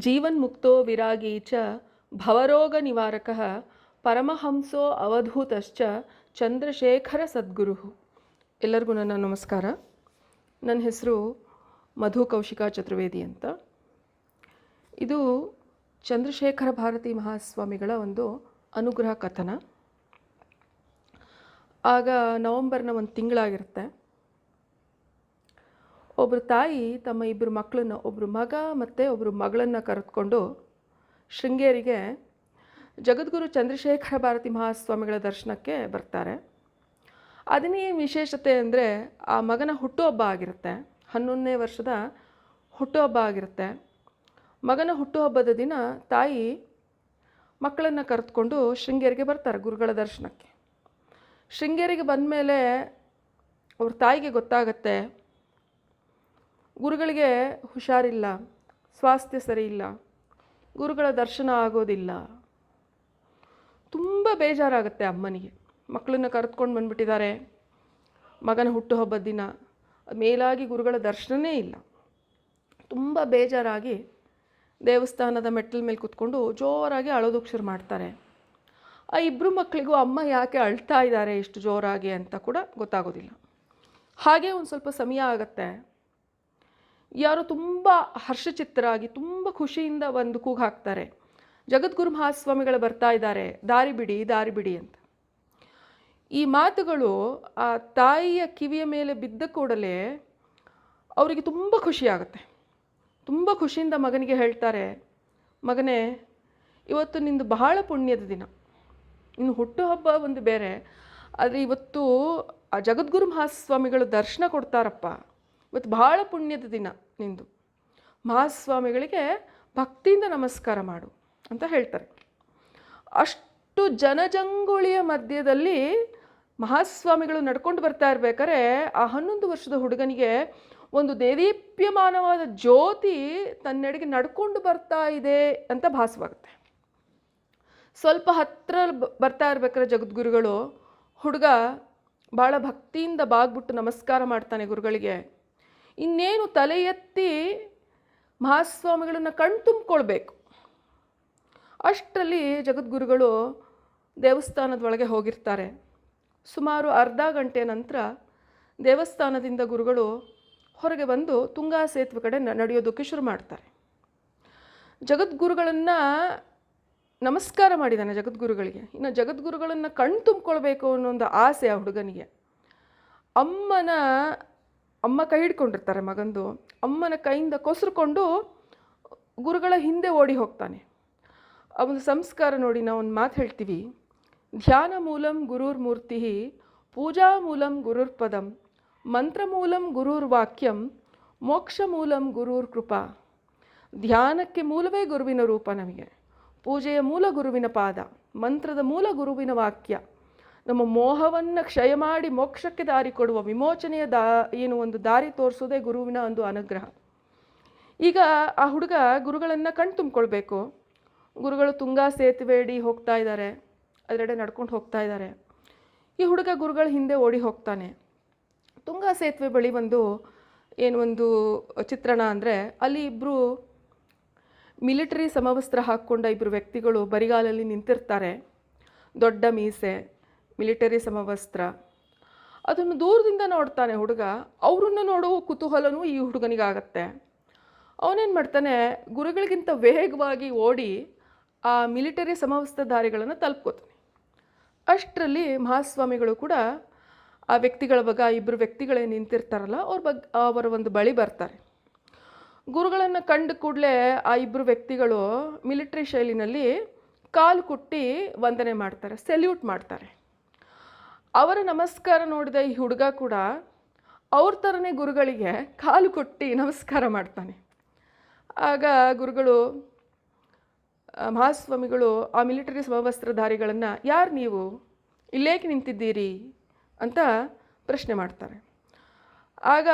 ಜೀವನ್ಮುಕ್ತೋ ವಿರಾಗಿ ಚ ಭವರೋಗ ನಿವಾರಕ ಪರಮಹಂಸೋ ಅವಧೂತಶ್ಚ ಚಂದ್ರಶೇಖರ ಸದ್ಗುರು. ಎಲ್ಲರಿಗೂ ನನ್ನ ನಮಸ್ಕಾರ. ನನ್ನ ಹೆಸರು ಮಧು ಕೌಶಿಕಾ ಚತುರ್ವೇದಿ ಅಂತ. ಇದು ಚಂದ್ರಶೇಖರ ಭಾರತಿ ಮಹಾಸ್ವಾಮಿಗಳ ಒಂದು ಅನುಗ್ರಹ ಕಥನ. ಆಗ ನವಂಬರ್ನ ಒಂದು ತಿಂಗಳಾಗಿರುತ್ತೆ. ಒಬ್ಬರು ತಾಯಿ ತಮ್ಮ ಇಬ್ಬರು ಮಕ್ಕಳನ್ನು ಒಬ್ಬರು ಮಗ ಮತ್ತು ಒಬ್ಬರು ಮಗಳನ್ನು ಕರೆದುಕೊಂಡು ಶೃಂಗೇರಿಗೆ ಜಗದ್ಗುರು ಚಂದ್ರಶೇಖರ ಭಾರತಿ ಮಹಾಸ್ವಾಮಿಗಳ ದರ್ಶನಕ್ಕೆ ಬರ್ತಾರೆ. ಅದನ್ನೇ ವಿಶೇಷತೆ ಅಂದರೆ ಆ ಮಗನ ಹುಟ್ಟುಹಬ್ಬ ಆಗಿರುತ್ತೆ. ಹನ್ನೊಂದನೇ ವರ್ಷದ ಹುಟ್ಟುಹಬ್ಬ ಆಗಿರುತ್ತೆ. ಮಗನ ಹುಟ್ಟುಹಬ್ಬದ ದಿನ ತಾಯಿ ಮಕ್ಕಳನ್ನು ಕರೆದುಕೊಂಡು ಶೃಂಗೇರಿಗೆ ಬರ್ತಾರೆ ಗುರುಗಳ ದರ್ಶನಕ್ಕೆ. ಶೃಂಗೇರಿಗೆ ಬಂದ ಮೇಲೆ ಅವ್ರ ತಾಯಿಗೆ ಗೊತ್ತಾಗತ್ತೆ ಗುರುಗಳಿಗೆ ಹುಷಾರಿಲ್ಲ, ಸ್ವಾಸ್ಥ್ಯ ಸರಿ ಇಲ್ಲ ಗುರುಗಳ ದರ್ಶನ ಆಗೋದಿಲ್ಲ. ತುಂಬ ಬೇಜಾರಾಗುತ್ತೆ ಅಮ್ಮನಿಗೆ. ಮಕ್ಕಳನ್ನ ಕರೆದುಕೊಂಡು ಬಂದುಬಿಟ್ಟಿದ್ದಾರೆ. ಮಗನ ಹುಟ್ಟುಹಬ್ಬದ ದಿನ. ಮೇಲಾಗಿ ಗುರುಗಳ ದರ್ಶನವೇ ಇಲ್ಲ. ತುಂಬ ಬೇಜಾರಾಗಿ ದೇವಸ್ಥಾನದ ಮೆಟ್ಟಲ ಮೇಲೆ ಕೂತ್ಕೊಂಡು ಜೋರಾಗಿ ಅಳೋದಕ್ಕೆ ಶುರು ಮಾಡ್ತಾರೆ. ಆ ಇಬ್ಬರು ಮಕ್ಕಳಿಗೂ ಅಮ್ಮ ಯಾಕೆ ಅಳ್ತಾ ಇದ್ದಾರೆ ಇಷ್ಟು ಜೋರಾಗಿ ಅಂತ ಕೂಡ ಗೊತ್ತಾಗೋದಿಲ್ಲ. ಹಾಗೆ ಒಂದು ಸ್ವಲ್ಪ ಸಮಯ ಆಗುತ್ತೆ. ಯಾರೋ ತುಂಬ ಹರ್ಷಚಿತ್ತರಾಗಿ, ತುಂಬ ಖುಷಿಯಿಂದ ಒಂದು ಕೂಗು ಹಾಕ್ತಾರೆ. ಜಗದ್ಗುರು ಮಹಾಸ್ವಾಮಿಗಳು ಬರ್ತಾ ಇದ್ದಾರೆ, ದಾರಿ ಬಿಡಿ ದಾರಿ ಬಿಡಿ ಅಂತ. ಈ ಮಾತುಗಳು ಆ ತಾಯಿಯ ಕಿವಿಯ ಮೇಲೆ ಬಿದ್ದ ಕೂಡಲೇ ಅವರಿಗೆ ತುಂಬ ಖುಷಿಯಾಗುತ್ತೆ ತುಂಬ ಖುಷಿಯಿಂದ ಮಗನಿಗೆ ಹೇಳ್ತಾರೆ, ಮಗನೇ, ಇವತ್ತು ನಿಂದು ಬಹಳ ಪುಣ್ಯದ ದಿನ. ಇನ್ನು ಹುಟ್ಟುಹಬ್ಬ ಒಂದು ಬೇರೆ. ಆದರೆ ಇವತ್ತು ಆ ಜಗದ್ಗುರು ಮಹಾಸ್ವಾಮಿಗಳು ದರ್ಶನ ಕೊಡ್ತಾರಪ್ಪ. ಇವತ್ತು ಬಹಳ ಪುಣ್ಯದ ದಿನ ನಿಂದು. ಮಹಾಸ್ವಾಮಿಗಳಿಗೆ ಭಕ್ತಿಯಿಂದ ನಮಸ್ಕಾರ ಮಾಡು ಅಂತ ಹೇಳ್ತಾರೆ. ಅಷ್ಟು ಜನಜಂಗುಳಿಯ ಮಧ್ಯದಲ್ಲಿ ಮಹಾಸ್ವಾಮಿಗಳು ನಡ್ಕೊಂಡು ಬರ್ತಾ ಇರ್ಬೇಕಾದ್ರೆ ಆ ಹನ್ನೊಂದು ವರ್ಷದ ಹುಡುಗನಿಗೆ ಒಂದು ದೇದೀಪ್ಯಮಾನವಾದ ಜ್ಯೋತಿ ತನ್ನೆಡೆಗೆ ನಡ್ಕೊಂಡು ಬರ್ತಾ ಇದೆ ಅಂತ ಭಾಸವಾಗುತ್ತೆ. ಸ್ವಲ್ಪ ಹತ್ತಿರ ಬರ್ತಾ ಇರ್ಬೇಕಾದ್ರೆ ಜಗದ್ಗುರುಗಳು, ಹುಡುಗ ಭಾಳ ಭಕ್ತಿಯಿಂದ ಬಾಗ್ಬಿಟ್ಟು ನಮಸ್ಕಾರ ಮಾಡ್ತಾನೆ ಗುರುಗಳಿಗೆ. ಇನ್ನೇನು ತಲೆ ಎತ್ತಿ ಮಹಾಸ್ವಾಮಿಗಳನ್ನು ಕಣ್ ತುಂಬಿಕೊಳ್ಬೇಕು ಅಷ್ಟರಲ್ಲಿ ಜಗದ್ಗುರುಗಳು ದೇವಸ್ಥಾನದ ಒಳಗೆ ಹೋಗಿರ್ತಾರೆ. ಸುಮಾರು ಅರ್ಧ ಗಂಟೆ ನಂತರ ದೇವಸ್ಥಾನದಿಂದ ಗುರುಗಳು ಹೊರಗೆ ಬಂದು ತುಂಗಾ ಸೇತುವೆ ಕಡೆ ನಡೆಯೋದಕ್ಕೆ ಶುರು ಮಾಡ್ತಾರೆ. ಜಗದ್ಗುರುಗಳನ್ನು ನಮಸ್ಕಾರ ಮಾಡಿದ್ದಾನೆ ಜಗದ್ಗುರುಗಳಿಗೆ. ಇನ್ನು ಜಗದ್ಗುರುಗಳನ್ನು ಕಣ್ ತುಂಬಿಕೊಳ್ಬೇಕು ಅನ್ನೋ ಒಂದು ಆಸೆ ಆ ಹುಡುಗನಿಗೆ. ಅಮ್ಮನ ಅಮ್ಮ ಕೈ ಹಿಡ್ಕೊಂಡಿರ್ತಾರೆ ಮಗಂದು. ಅಮ್ಮನ ಕೈಯಿಂದ ಕೊಸರುಕೊಂಡು ಗುರುಗಳ ಹಿಂದೆ ಓಡಿ ಹೋಗ್ತಾನೆ. ಅವನ ಸಂಸ್ಕಾರ ನೋಡಿ ನಾವು ಒಂದು ಮಾತು ಹೇಳ್ತೀವಿ. ಧ್ಯಾನ ಮೂಲಂ ಗುರುರ್ ಮೂರ್ತಿ ಪೂಜಾ ಮೂಲಂ ಗುರುರ್ ಪದಂ, ಮಂತ್ರ ಮೂಲಂ ಗುರುರ್ ವಾಕ್ಯಂ, ಮೋಕ್ಷ ಮೂಲಂ ಗುರುರ್ ಕೃಪಾ. ಧ್ಯಾನಕ್ಕೆ ಮೂಲವೇ ಗುರುವಿನ ರೂಪ ನಮಗೆ. ಪೂಜೆಯ ಮೂಲ ಗುರುವಿನ ಪಾದ, ಮಂತ್ರದ ಮೂಲ ಗುರುವಿನ ವಾಕ್ಯ. ನಮ್ಮ ಮೋಹವನ್ನು ಕ್ಷಯ ಮಾಡಿ ಮೋಕ್ಷಕ್ಕೆ ದಾರಿ ಕೊಡುವ ವಿಮೋಚನೆಯ ದಾ, ಏನು ಒಂದು ದಾರಿ ತೋರಿಸೋದೇ ಗುರುವಿನ ಒಂದು ಅನುಗ್ರಹ. ಈಗ ಆ ಹುಡುಗ ಗುರುಗಳನ್ನು ಕಣ್ ತುಂಬಿಕೊಳ್ಬೇಕು ಗುರುಗಳು ತುಂಗಾ ಸೇತುವೆಡಿ ಹೋಗ್ತಾ ಇದ್ದಾರೆ ಅದರೆಡೆ ನಡ್ಕೊಂಡು ಹೋಗ್ತಾ ಇದ್ದಾರೆ ಈ ಹುಡುಗ ಗುರುಗಳ ಹಿಂದೆ ಓಡಿ ಹೋಗ್ತಾನೆ. ತುಂಗಾ ಸೇತುವೆ ಬಳಿ ಒಂದು, ಏನು ಒಂದು ಚಿತ್ರಣ ಅಂದರೆ ಅಲ್ಲಿ ಇಬ್ಬರು ಮಿಲಿಟರಿ ಸಮವಸ್ತ್ರ ಹಾಕ್ಕೊಂಡ ಇಬ್ಬರು ವ್ಯಕ್ತಿಗಳು ಬರಿಗಾಲಲ್ಲಿ ನಿಂತಿರ್ತಾರೆ. ದೊಡ್ಡ ಮೀಸೆ. ಮಿಲಿಟರಿ ಸಮವಸ್ತ್ರ. ಅದನ್ನು ದೂರದಿಂದ ನೋಡ್ತಾನೆ ಹುಡುಗ. ಅವರನ್ನು ನೋಡುವ ಕುತೂಹಲನೂ ಈ ಹುಡುಗನಿಗಾಗತ್ತೆ. ಅವನೇನು ಮಾಡ್ತಾನೆ, ಗುರುಗಳಿಗಿಂತ ವೇಗವಾಗಿ ಓಡಿ ಆ ಮಿಲಿಟರಿ ಸಮವಸ್ತ್ರಧಾರಿಗಳನ್ನು ತಲುಪ್ಕೋತಾನೆ. ಅಷ್ಟರಲ್ಲಿ ಮಹಾಸ್ವಾಮಿಗಳು ಕೂಡ ಆ ವ್ಯಕ್ತಿಗಳ ಬಗ್ಗೆ ಆ ಇಬ್ಬರು ವ್ಯಕ್ತಿಗಳೇ ನಿಂತಿರ್ತಾರಲ್ಲ, ಅವ್ರ ಬಗ್ಗೆ ಅವರ ಒಂದು ಬಳಿ ಬರ್ತಾರೆ. ಗುರುಗಳನ್ನು ಕಂಡು ಕೂಡಲೇ ಆ ಇಬ್ಬರು ವ್ಯಕ್ತಿಗಳು ಮಿಲಿಟ್ರಿ ಶೈಲಿನಲ್ಲಿ ಕಾಲು ಕುಟ್ಟಿ ವಂದನೆ ಮಾಡ್ತಾರೆ, ಸೆಲ್ಯೂಟ್ ಮಾಡ್ತಾರೆ. ಅವರ ನಮಸ್ಕಾರ ನೋಡಿದ ಈ ಹುಡುಗ ಕೂಡ ಅವ್ರ ಥರನೇ ಗುರುಗಳಿಗೆ ಕಾಲು ಕೊಟ್ಟು ನಮಸ್ಕಾರ ಮಾಡ್ತಾನೆ. ಆಗ ಗುರುಗಳು ಮಹಾಸ್ವಾಮಿಗಳು ಆ ಮಿಲಿಟರಿ ಸಮವಸ್ತ್ರಧಾರಿಗಳನ್ನು, ಯಾರು ನೀವು? ಇಲ್ಲೇಕೆ ನಿಂತಿದ್ದೀರಿ? ಅಂತ ಪ್ರಶ್ನೆ ಮಾಡ್ತಾರೆ. ಆಗ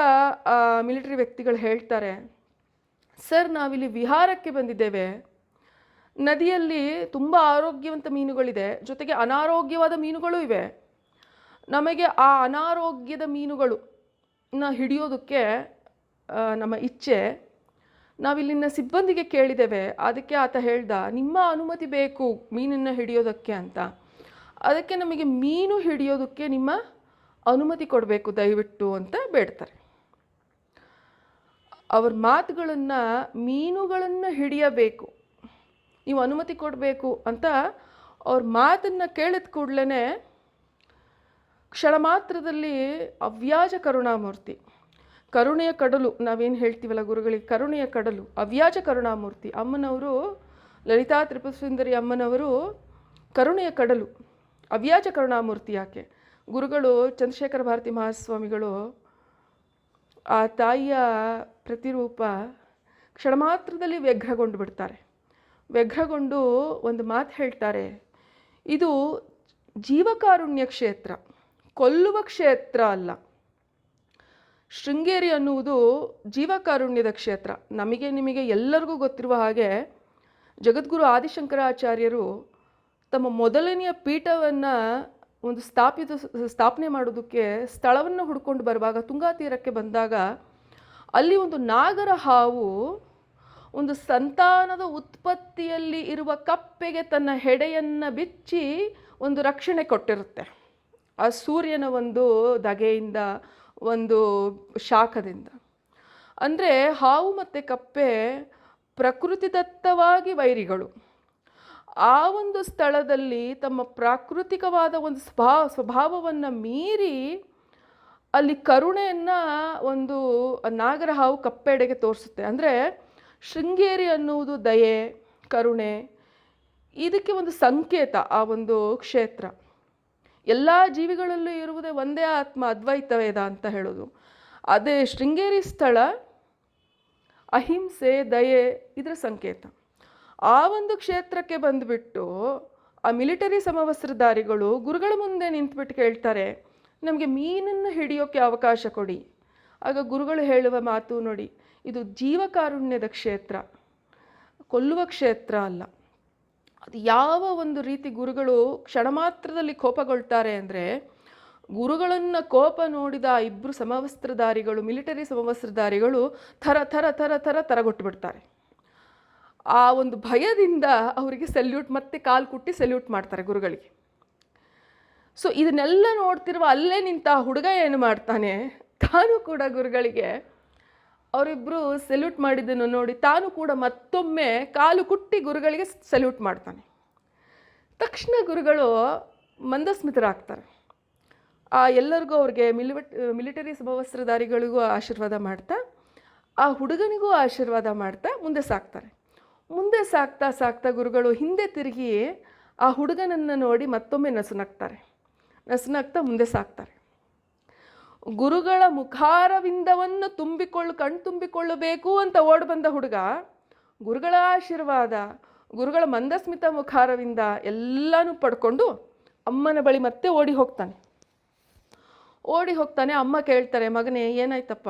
ಮಿಲಿಟರಿ ವ್ಯಕ್ತಿಗಳು ಹೇಳ್ತಾರೆ, ಸರ್, ನಾವಿಲ್ಲಿ ವಿಹಾರಕ್ಕೆ ಬಂದಿದ್ದೇವೆ. ನದಿಯಲ್ಲಿ ತುಂಬ ಆರೋಗ್ಯವಂತ ಮೀನುಗಳಿದೆ. ಜೊತೆಗೆ ಅನಾರೋಗ್ಯವಾದ ಮೀನುಗಳು ಇವೆ. ನಮಗೆ ಆ ಅನಾರೋಗ್ಯದ ಮೀನುಗಳು ನ ಹಿಡಿಯೋದಕ್ಕೆ ನಮ್ಮ ಇಚ್ಛೆ. ನಾವಿಲ್ಲಿನ ಸಿಬ್ಬಂದಿಗೆ ಕೇಳಿದ್ದೇವೆ. ಅದಕ್ಕೆ ಆತ ಹೇಳ್ದ, ನಿಮ್ಮ ಅನುಮತಿ ಬೇಕು ಮೀನನ್ನು ಹಿಡಿಯೋದಕ್ಕೆ ಅಂತ. ಅದಕ್ಕೆ ನಮಗೆ ಮೀನು ಹಿಡಿಯೋದಕ್ಕೆ ನಿಮ್ಮ ಅನುಮತಿ ಕೊಡಬೇಕು, ದಯವಿಟ್ಟು, ಅಂತ ಬೇಡ್ತಾರೆ. ಅವ್ರ ಮಾತುಗಳನ್ನು, ಮೀನುಗಳನ್ನು ಹಿಡಿಯಬೇಕು. ನೀವು ಅನುಮತಿ ಕೊಡಬೇಕು ಅಂತ ಅವ್ರ ಮಾತನ್ನು ಕೇಳಿದ ಕೂಡಲೇ ಕ್ಷಣ ಮಾತ್ರದಲ್ಲಿ ಅವ್ಯಾಜ ಕರುಣಾಮೂರ್ತಿ. ಕರುಣೆಯ ಕಡಲು, ನಾವೇನು ಹೇಳ್ತೀವಲ್ಲ ಗುರುಗಳಿಗೆ ಕರುಣೆಯ ಕಡಲು, ಅವ್ಯಾಜ ಕರುಣಾಮೂರ್ತಿ. ಅಮ್ಮನವರು, ಲಲಿತಾ ತ್ರಿಪುರಸುಂದರಿ ಅಮ್ಮನವರು ಕರುಣೆಯ ಕಡಲು, ಅವ್ಯಾಜ ಕರುಣಾಮೂರ್ತಿ ಯಾಕೆ? ಗುರುಗಳು, ಚಂದ್ರಶೇಖರ ಭಾರತಿ ಮಹಾಸ್ವಾಮಿಗಳು, ಆ ತಾಯಿಯ ಪ್ರತಿರೂಪ ಕ್ಷಣ ಮಾತ್ರದಲ್ಲಿ ವ್ಯಗ್ರಗೊಂಡು ಬಿಡ್ತಾರೆ. ವ್ಯಗ್ರಗೊಂಡು ಒಂದು ಮಾತು ಹೇಳ್ತಾರೆ, ಇದು ಜೀವಕಾರುಣ್ಯ ಕ್ಷೇತ್ರ. ಕೊಲ್ಲುವ ಕ್ಷೇತ್ರ ಅಲ್ಲ. ಶೃಂಗೇರಿ ಅನ್ನುವುದು ಜೀವಕಾರುಣ್ಯದ ಕ್ಷೇತ್ರ. ನಮಗೆ ನಿಮಗೆ ಎಲ್ಲರಿಗೂ ಗೊತ್ತಿರುವ ಹಾಗೆ ಜಗದ್ಗುರು ಆದಿಶಂಕರಾಚಾರ್ಯರು ತಮ್ಮ ಮೊದಲನೆಯ ಪೀಠವನ್ನು ಒಂದು ಸ್ಥಾಪಿತ, ಸ್ಥಾಪನೆ ಮಾಡೋದಕ್ಕೆ ಸ್ಥಳವನ್ನು ಹುಡ್ಕೊಂಡು ಬರುವಾಗ ತುಂಗಾ ತೀರಕ್ಕೆ ಬಂದಾಗ ಅಲ್ಲಿ ಒಂದು ನಾಗರ ಹಾವು ಒಂದು ಸಂತಾನದ ಉತ್ಪತ್ತಿಯಲ್ಲಿ ಇರುವ ಕಪ್ಪೆಗೆ ತನ್ನ ಹೆಡೆಯನ್ನು ಬಿಚ್ಚಿ ಒಂದು ರಕ್ಷಣೆ ಕೊಟ್ಟಿರುತ್ತೆ. ಆ ಸೂರ್ಯನ ಒಂದು ಧಗೆಯಿಂದ ಒಂದು ಶಾಖದಿಂದ. ಅಂದರೆ ಹಾವು ಮತ್ತು ಕಪ್ಪೆ ಪ್ರಕೃತಿದತ್ತವಾಗಿ ವೈರಿಗಳು. ಆ ಒಂದು ಸ್ಥಳದಲ್ಲಿ ತಮ್ಮ ಪ್ರಾಕೃತಿಕವಾದ ಒಂದು ಸ್ವಭಾವ ಸ್ವಭಾವವನ್ನು ಮೀರಿ ಅಲ್ಲಿ ಕರುಣೆಯನ್ನು ಒಂದು ನಾಗರ ಹಾವು ಕಪ್ಪೆಡೆಗೆ ತೋರಿಸುತ್ತೆ. ಅಂದರೆ ಶೃಂಗೇರಿ ಅನ್ನುವುದು ದಯೆ, ಕರುಣೆ, ಇದಕ್ಕೆ ಒಂದು ಸಂಕೇತ, ಆ ಒಂದು ಕ್ಷೇತ್ರ. ಎಲ್ಲ ಜೀವಿಗಳಲ್ಲೂ ಇರುವುದೇ ಒಂದೇ ಆತ್ಮ ಅದ್ವೈತ ವೇದ ಅಂತ ಹೇಳೋದು. ಅದೇ ಶೃಂಗೇರಿ ಸ್ಥಳ, ಅಹಿಂಸೆ, ದಯೆ ಇದರ ಸಂಕೇತ. ಆ ಒಂದು ಕ್ಷೇತ್ರಕ್ಕೆ ಬಂದುಬಿಟ್ಟು ಆ ಮಿಲಿಟರಿ ಸಮವಸ್ತ್ರಧಾರಿಗಳು ಗುರುಗಳ ಮುಂದೆ ನಿಂತುಬಿಟ್ಟು ಕೇಳ್ತಾರೆ, ನಮಗೆ ಮೀನನ್ನು ಹಿಡಿಯೋಕ್ಕೆ ಅವಕಾಶ ಕೊಡಿ. ಆಗ ಗುರುಗಳು ಹೇಳುವ ಮಾತು ನೋಡಿ, ಇದು ಜೀವಕಾರುಣ್ಯದ ಕ್ಷೇತ್ರ, ಕೊಲ್ಲುವ ಕ್ಷೇತ್ರ ಅಲ್ಲ. ಯಾವ ಒಂದು ರೀತಿ ಗುರುಗಳು ಕ್ಷಣ ಮಾತ್ರದಲ್ಲಿ ಕೋಪಗೊಳ್ತಾರೆ ಅಂದರೆ ಗುರುಗಳನ್ನು ಕೋಪ ನೋಡಿದ ಇಬ್ಬರು ಸಮವಸ್ತ್ರಧಾರಿಗಳು, ಮಿಲಿಟರಿ ಸಮವಸ್ತ್ರಧಾರಿಗಳು ಥರ ಥರ ಥರ ಥರ ತರಗೊಟ್ಬಿಡ್ತಾರೆ. ಆ ಒಂದು ಭಯದಿಂದ ಅವರಿಗೆ ಸೆಲ್ಯೂಟ್ ಮತ್ತೆ ಕಾಲು ಕುಟ್ಟಿ ಸೆಲ್ಯೂಟ್ ಮಾಡ್ತಾರೆ ಗುರುಗಳಿಗೆ. ಸೊ ಇದನ್ನೆಲ್ಲ ನೋಡ್ತಿರುವ ಅಲ್ಲೇ ನಿಂತ ಹುಡುಗ ಏನು ಮಾಡ್ತಾನೆ? ತಾನು ಕೂಡ ಗುರುಗಳಿಗೆ ಅವರಿಬ್ಬರು ಸೆಲ್ಯೂಟ್ ಮಾಡಿದ್ದನ್ನು ನೋಡಿ ತಾನು ಕೂಡ ಮತ್ತೊಮ್ಮೆ ಕಾಲು ಕುಟ್ಟಿ ಗುರುಗಳಿಗೆ ಸೆಲ್ಯೂಟ್ ಮಾಡ್ತಾನೆ. ತಕ್ಷಣ ಗುರುಗಳು ಮಂದಸ್ಮಿತರಾಗ್ತಾರೆ. ಆ ಎಲ್ಲರಿಗೂ ಅವ್ರಿಗೆ ಮಿಲಿವಟ್ ಮಿಲಿಟರಿ ಸಮವಸ್ತ್ರಧಾರಿಗಳಿಗೂ ಆಶೀರ್ವಾದ ಮಾಡ್ತಾ, ಆ ಹುಡುಗನಿಗೂ ಆಶೀರ್ವಾದ ಮಾಡ್ತಾ ಮುಂದೆ ಸಾಕ್ತಾರೆ. ಮುಂದೆ ಸಾಕ್ತಾ ಸಾಕ್ತಾ ಗುರುಗಳು ಹಿಂದೆ ತಿರುಗಿ ಆ ಹುಡುಗನನ್ನು ನೋಡಿ ಮತ್ತೊಮ್ಮೆ ನಸುನಗ್ತಾರೆ. ನಸುನಗ್ತಾ ಮುಂದೆ ಸಾಕ್ತಾರೆ. ಗುರುಗಳ ಮುಖಾರವಿಂದವನ್ನು ತುಂಬಿಕೊಳ್ಳು, ಕಣ್ ತುಂಬಿಕೊಳ್ಳಬೇಕು ಅಂತ ಓಡಿ ಬಂದ ಹುಡುಗ ಗುರುಗಳ ಆಶೀರ್ವಾದ, ಗುರುಗಳ ಮಂದಸ್ಮಿತ ಮುಖಾರವಿಂದ ಎಲ್ಲನೂ ಪಡ್ಕೊಂಡು ಅಮ್ಮನ ಬಳಿ ಮತ್ತೆ ಓಡಿ ಹೋಗ್ತಾನೆ. ಓಡಿ ಹೋಗ್ತಾನೆ, ಅಮ್ಮ ಕೇಳ್ತಾರೆ, ಮಗನೇ, ಏನಾಯ್ತಪ್ಪ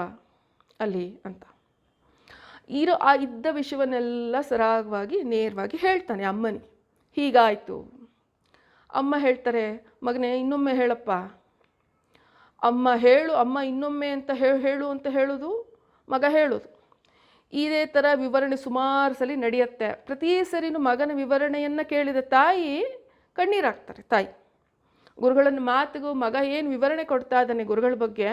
ಅಲ್ಲಿ? ಅಂತ. ಇರೋ ಆ ಇದ್ದ ವಿಷಯವನ್ನೆಲ್ಲ ಸರಾಗವಾಗಿ, ನೇರವಾಗಿ ಹೇಳ್ತಾನೆ ಅಮ್ಮನಿ ಹೀಗಾಯಿತು. ಅಮ್ಮ ಹೇಳ್ತಾರೆ, ಮಗನೇ, ಇನ್ನೊಮ್ಮೆ ಹೇಳಪ್ಪ. ಅಮ್ಮ ಹೇಳು, ಅಮ್ಮ ಇನ್ನೊಮ್ಮೆ ಅಂತ ಹೇಳು ಹೇಳು ಅಂತ ಹೇಳೋದು ಮಗ ಹೇಳೋದು. ಇದೇ ಥರ ವಿವರಣೆ ಸುಮಾರು ಸಲ ನಡೆಯುತ್ತೆ. ಪ್ರತಿ ಸರಿನೂ ಮಗನ ವಿವರಣೆಯನ್ನು ಕೇಳಿದ ತಾಯಿ ಕಣ್ಣೀರಾಗ್ತಾರೆ, ತಾಯಿ. ಗುರುಗಳನ್ನು ಮಾತಿಗೂ ಮಗ ಏನು ವಿವರಣೆ ಕೊಡ್ತಾ ಇದ್ದಾನೆ ಗುರುಗಳ ಬಗ್ಗೆ,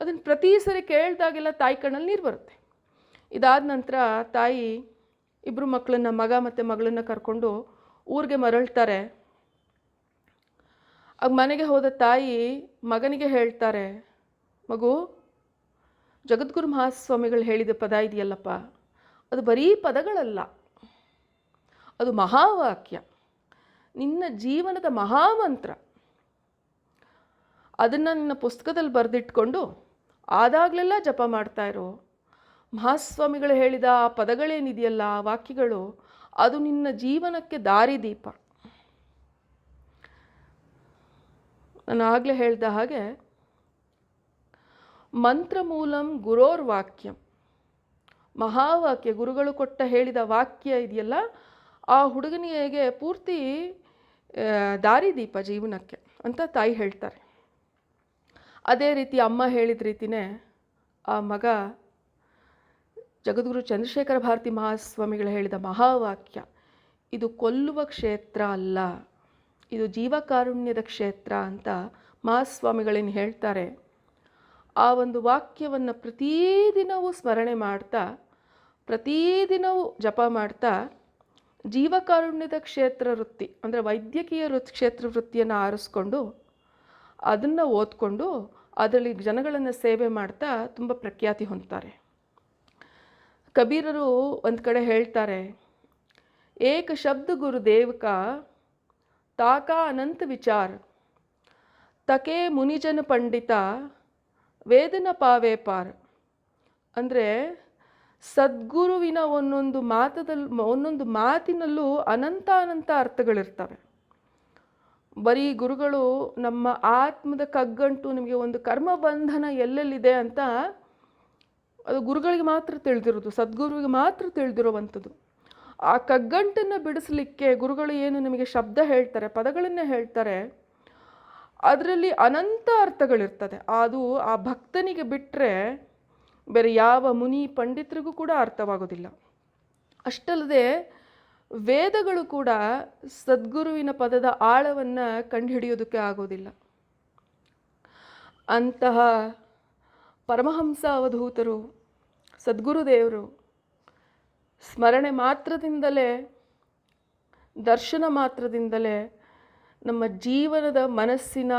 ಅದನ್ನು ಪ್ರತಿ ಸರಿ ಕೇಳಿದಾಗೆಲ್ಲ ತಾಯಿ ಕಣ್ಣಲ್ಲಿ ನೀರು ಬರುತ್ತೆ. ಇದಾದ ನಂತರ ತಾಯಿ ಇಬ್ಬರು ಮಕ್ಕಳನ್ನ ಮಗ ಮತ್ತು ಮಗಳನ್ನು ಕರ್ಕೊಂಡು ಊರಿಗೆ ಮರಳ್ತಾರೆ. ಆಗ ಮನೆಗೆ ಹೋದ ತಾಯಿ ಮಗನಿಗೆ ಹೇಳ್ತಾರೆ, ಮಗು, ಜಗದ್ಗುರು ಮಹಾಸ್ವಾಮಿಗಳು ಹೇಳಿದ ಪದ ಇದೆಯಲ್ಲಪ್ಪ. ಅದು ಬರೀ ಪದಗಳಲ್ಲ. ಅದು ಮಹಾವಾಕ್ಯ. ನಿನ್ನ ಜೀವನದ ಮಹಾಮಂತ್ರ. ಅದನ್ನು ನಿನ್ನ ಪುಸ್ತಕದಲ್ಲಿ ಬರೆದಿಟ್ಕೊಂಡು ಆದಾಗಲೆಲ್ಲ ಜಪ ಮಾಡ್ತಾ ಇರೋ. ಮಹಾಸ್ವಾಮಿಗಳು ಹೇಳಿದ ಆ ಪದಗಳೇನಿದೆಯಲ್ಲ ಆ ವಾಕ್ಯಗಳು, ಅದು ನಿನ್ನ ಜೀವನಕ್ಕೆ ದಾರಿದೀಪ. ನಾನು ಆಗಲೇ ಹೇಳಿದ ಹಾಗೆ, ಮಂತ್ರಮೂಲಂ ಗುರೋರ್ ವಾಕ್ಯಂ. ಮಹಾವಾಕ್ಯ, ಗುರುಗಳು ಕೊಟ್ಟ ಹೇಳಿದ ವಾಕ್ಯ ಇದೆಯಲ್ಲ, ಆ ಹುಡುಗನಿಗೆ ಪೂರ್ತಿ ದಾರಿದೀಪ ಜೀವನಕ್ಕೆ ಅಂತ ತಾಯಿ ಹೇಳ್ತಾರೆ. ಅದೇ ರೀತಿ ಅಮ್ಮ ಹೇಳಿದ ರೀತಿಯೇ ಆ ಮಗ ಜಗದ್ಗುರು ಚಂದ್ರಶೇಖರ ಭಾರತಿ ಮಹಾಸ್ವಾಮಿಗಳು ಹೇಳಿದ ಮಹಾವಾಕ್ಯ, ಇದು ಕೊಲ್ಲುವ ಕ್ಷೇತ್ರ ಅಲ್ಲ. ಇದು ಜೀವಕಾರುಣ್ಯದ ಕ್ಷೇತ್ರ ಅಂತ ಮಹಾಸ್ವಾಮಿಗಳೇನು ಹೇಳ್ತಾರೆ. ಆ ಒಂದು ವಾಕ್ಯವನ್ನು ಪ್ರತಿದಿನವೂ ಸ್ಮರಣೆ ಮಾಡ್ತಾ, ಪ್ರತಿದಿನವೂ ಜಪ ಮಾಡ್ತಾ, ಜೀವಕಾರುಣ್ಯದ ಕ್ಷೇತ್ರ ವೃತ್ತಿ, ಅಂದರೆ ವೈದ್ಯಕೀಯ ವೃತ್ ಕ್ಷೇತ್ರ ವೃತ್ತಿಯನ್ನು ಆರಿಸ್ಕೊಂಡು, ಅದನ್ನು ಓದ್ಕೊಂಡು, ಅದರಲ್ಲಿ ಜನಗಳನ್ನು ಸೇವೆ ಮಾಡ್ತಾ ತುಂಬ ಪ್ರಖ್ಯಾತಿ ಹೊಂದ್ತಾರೆ. ಕಬೀರರು ಒಂದು ಕಡೆ ಹೇಳ್ತಾರೆ, ಏಕ ಶಬ್ದ ಗುರುದೇವ್ ತಾಕ ಅನಂತ ವಿಚಾರ. ತಕೆ ಮುನಿಜನ ಪಂಡಿತ, ವೇದನ ಪಾವೇ ಪಾರ್. ಅಂದರೆ ಸದ್ಗುರುವಿನ ಒಂದೊಂದು ಮಾತದಲ್ಲಿ ಒಂದೊಂದು ಮಾತಿನಲ್ಲೂ ಅನಂತ ಅನಂತ ಅರ್ಥಗಳಿರ್ತವೆ. ಬರೀ ಗುರುಗಳು ನಮ್ಮ ಆತ್ಮದ ಕಗ್ಗಂಟು ನಿಮಗೆ ಒಂದು ಕರ್ಮ ಬಂಧನ ಎಲ್ಲೆಲ್ಲಿದೆ ಅಂತ ಅದು ಗುರುಗಳಿಗೆ ಮಾತ್ರ ತಿಳಿದಿರೋದು ಸದ್ಗುರುವಿಗೆ ಮಾತ್ರ ತಿಳಿದಿರುವಂಥದ್ದು. ಆ ಕಗ್ಗಂಟನ್ನು ಬಿಡಿಸಲಿಕ್ಕೆ ಗುರುಗಳು ಏನು ನಿಮಗೆ ಶಬ್ದ ಹೇಳ್ತಾರೆ, ಪದಗಳನ್ನು ಹೇಳ್ತಾರೆ, ಅದರಲ್ಲಿ ಅನಂತ ಅರ್ಥಗಳಿರ್ತದೆ. ಅದು ಆ ಭಕ್ತನಿಗೆ ಬಿಟ್ಟರೆ ಬೇರೆ ಯಾವ ಮುನಿ ಪಂಡಿತರಿಗೂ ಕೂಡ ಅರ್ಥವಾಗೋದಿಲ್ಲ. ಅಷ್ಟಲ್ಲದೆ ವೇದಗಳು ಕೂಡ ಸದ್ಗುರುವಿನ ಪದದ ಆಳವನ್ನು ಕಂಡುಹಿಡಿಯೋದಕ್ಕೆ ಆಗೋದಿಲ್ಲ. ಅಂತಹ ಪರಮಹಂಸ ಅವಧೂತರು ಸದ್ಗುರುದೇವರು ಸ್ಮರಣೆ ಮಾತ್ರದಿಂದಲೇ, ದರ್ಶನ ಮಾತ್ರದಿಂದಲೇ ನಮ್ಮ ಜೀವನದ ಮನಸ್ಸಿನ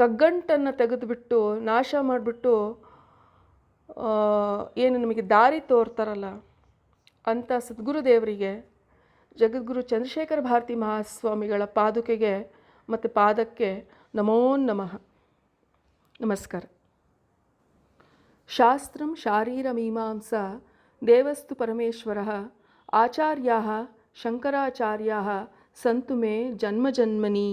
ಕಗ್ಗಂಟನ್ನು ತೆಗೆದುಬಿಟ್ಟು, ನಾಶ ಮಾಡಿಬಿಟ್ಟು ಏನು ನಮಗೆ ದಾರಿ ತೋರ್ತಾರಲ್ಲ, ಅಂಥ ಸದ್ಗುರುದೇವರಿಗೆ, ಜಗದ್ಗುರು ಚಂದ್ರಶೇಖರ ಭಾರತಿ ಮಹಾಸ್ವಾಮಿಗಳ ಪಾದುಕೆಗೆ ಮತ್ತು ಪಾದಕ್ಕೆ ನಮೋ ನಮಃ. ನಮಸ್ಕಾರ. ಶಾಸ್ತ್ರಂ ಶಾರೀರಮೀಮಾಂಸಾ देवस्तु परमेश्वरः आचार्याः शङ्कराचार्याः सन्तु मे जन्मजन्मनि।